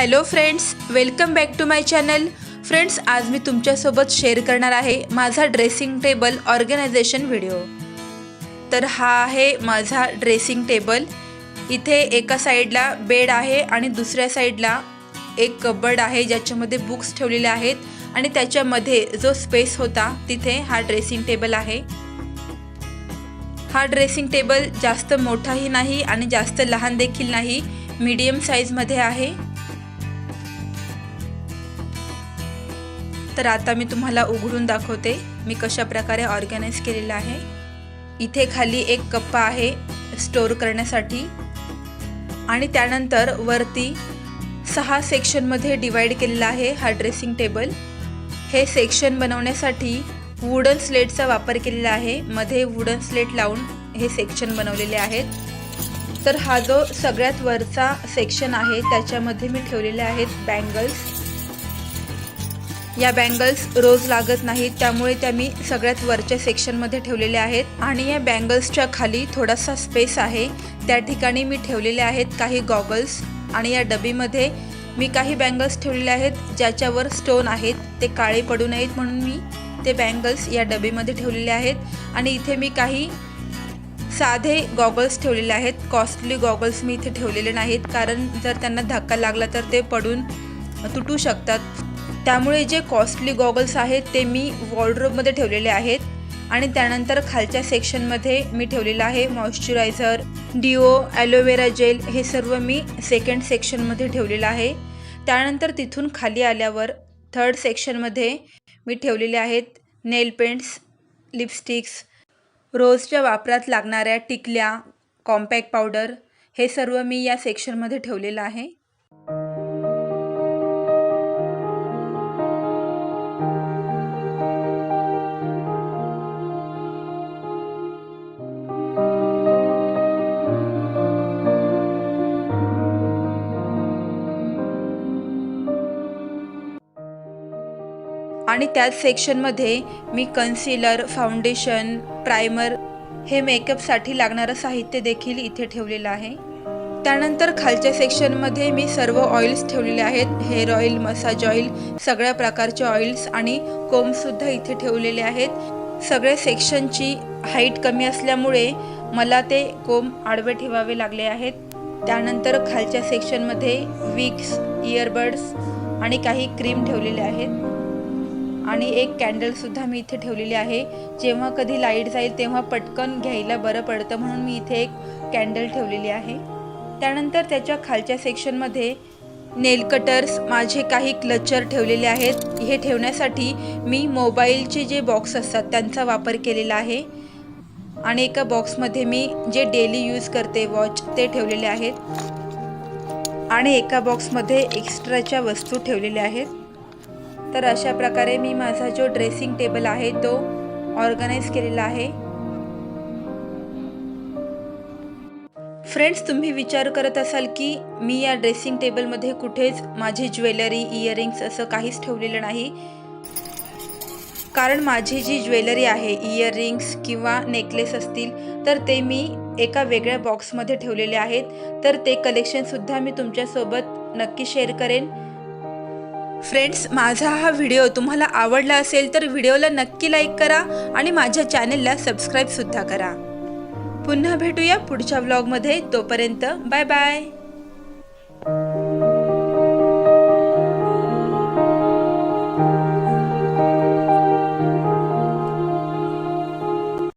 Hello friends welcome back to my channel friends आज मी तुमच्यासोबत शेअर करणार आहे माझा ड्रेसिंग टेबल ऑर्गनायझेशन व्हिडिओ तर हा आहे माझा ड्रेसिंग टेबल इथे एका साईडला बेड आहे आणि दुसऱ्या साईडला एक कबर्ड आहे ज्याच्यामध्ये बुक्स ठेवलेले आहेत आणि त्याच्यामध्ये जो स्पेस होता तिथे हा ड्रेसिंग टेबल आहे. हा ड्रेसिंग टेबल जास्त मोठाही नाही आणि जास्त लहान देखील नाही मीडियम साईजमध्ये आहे. तर आता मी तुम्हाला उघडून दाखवते. मी कशा प्रकारे ऑर्गनाईज केलेलं आहे. इथे खाली एक कप्पा आहे स्टोअर करण्यासाठी. आणि त्यानंतर वरती सहा सेक्शनमध्ये डिवाईड केलेला आहे हा ड्रेसिंग टेबल हे सेक्शन बनवण्यासाठी वुडन स्लेटचा वापर केलेला आहे. मध्ये वुडन स्लेट लावून हे सेक्शन बनवलेले आहेत. तर हा जो सगळ्यात वरचा सेक्शन आहे त्याच्यामध्ये मी ठेवलेले आहेत बँगल्स या बँगल्स रोज लागत नाहीत त्यामुळे त्या मी सगळ्यात वरच्या सेक्शनमध्ये ठेवलेल्या आहेत. आणि या बँगल्सच्या खाली थोडासा स्पेस आहे. त्या ठिकाणी मी ठेवलेले आहेत काही गॉगल्स आणि या डबीमध्ये मी काही बँगल्स ठेवलेले आहेत ज्याच्यावर स्टोन आहेत. ते काळे पडू नयेत म्हणून मी ते बँगल्स या डबीमध्ये ठेवलेले आहेत. आणि इथे मी काही साधे गॉगल्स ठेवलेले आहेत. कॉस्टली गॉगल्स मी इथे ठेवलेले नाहीत कारण जर त्यांना धक्का लागला तर ते पडून तुटू शकतात. त्यामुळे जे कॉस्टली गॉगल्स आहेत ते मी वॉर्डरोबमध्ये ठेवलेले आहेत. आणि त्यानंतर खालच्या सेक्शनमध्ये मी ठेवलेलं आहे मॉइश्चरायझर डिओ ॲलोवेरा जेल हे सर्व मी सेकंड सेक्शनमध्ये ठेवलेलं आहे. त्यानंतर तिथून खाली आल्यावर थर्ड सेक्शनमध्ये मी ठेवलेले आहेत नेल पेंट्स लिपस्टिक्स रोजच्या वापरात लागणाऱ्या टिकल्या कॉम्पॅक्ट पावडर हे सर्व मी या सेक्शनमध्ये ठेवलेलं आहे. आणि त्याच सेक्शनमध्ये मी कन्सिलर फाउंडेशन प्रायमर हे मेकअपसाठी लागणारं साहित्य देखील इथे ठेवलेलं आहे. त्यानंतर खालच्या सेक्शनमध्ये मी सर्व ऑइल्स ठेवलेले आहेत. हेअर ऑइल मसाज ऑइल सगळ्या प्रकारचे ऑइल्स आणि कोम्बसुद्धा इथे ठेवलेले आहेत. सगळ्या सेक्शनची हाईट कमी असल्यामुळे मला ते कोम आडवे ठेवावे लागले आहेत. त्यानंतर खालच्या सेक्शनमध्ये विक्स इयरबड्स आणि काही क्रीम ठेवलेले आहेत. आणि एक कॅन्डलसुद्धा मी इथे ठेवलेली आहे. जेव्हा कधी लाइट जाईल तेव्हा पटकन घ्यायला बरं पडतं म्हणून मी इथे एक कॅन्डल ठेवलेली आहे. त्यानंतर त्याच्या खालच्या सेक्शनमध्ये नेल कटर्स माझे काही क्लचर ठेवलेले आहेत. हे ठेवण्यासाठी मी मोबाईलचे जे बॉक्स असतात त्यांचा वापर केलेला आहे. आणि एका बॉक्समध्ये मी जे डेली यूज करते वॉच ते ठेवलेले आहेत. आणि एका बॉक्समध्ये एक्स्ट्राच्या वस्तू ठेवलेल्या आहेत. तर अशा प्रकारे मी माझा जो ड्रेसिंग टेबल आहे तो ऑर्गनाईज केलेला आहे. फ्रेंड्स तुम्ही विचार करत असाल की मी या ड्रेसिंग टेबलमध्ये कुठेच माझी ज्वेलरी इयरिंग्स असं काहीच ठेवलेलं नाही. कारण माझी जी ज्वेलरी आहे इयरिंग्स किंवा नेकलेस असतील तर ते मी एका वेगळ्या बॉक्समध्ये ठेवलेले आहेत. तर ते कलेक्शनसुद्धा मी तुमच्यासोबत नक्की शेअर करेन. फ्रेंड्स माझा हा व्हिडिओ तुम्हाला आवडला असेल तर व्हिडिओला नक्की लाईक करा आणि माझ्या चॅनेलला सबस्क्राईबसुद्धा करा. पुन्हा भेटूया पुढच्या व्लॉगमध्ये तोपर्यंत बाय बाय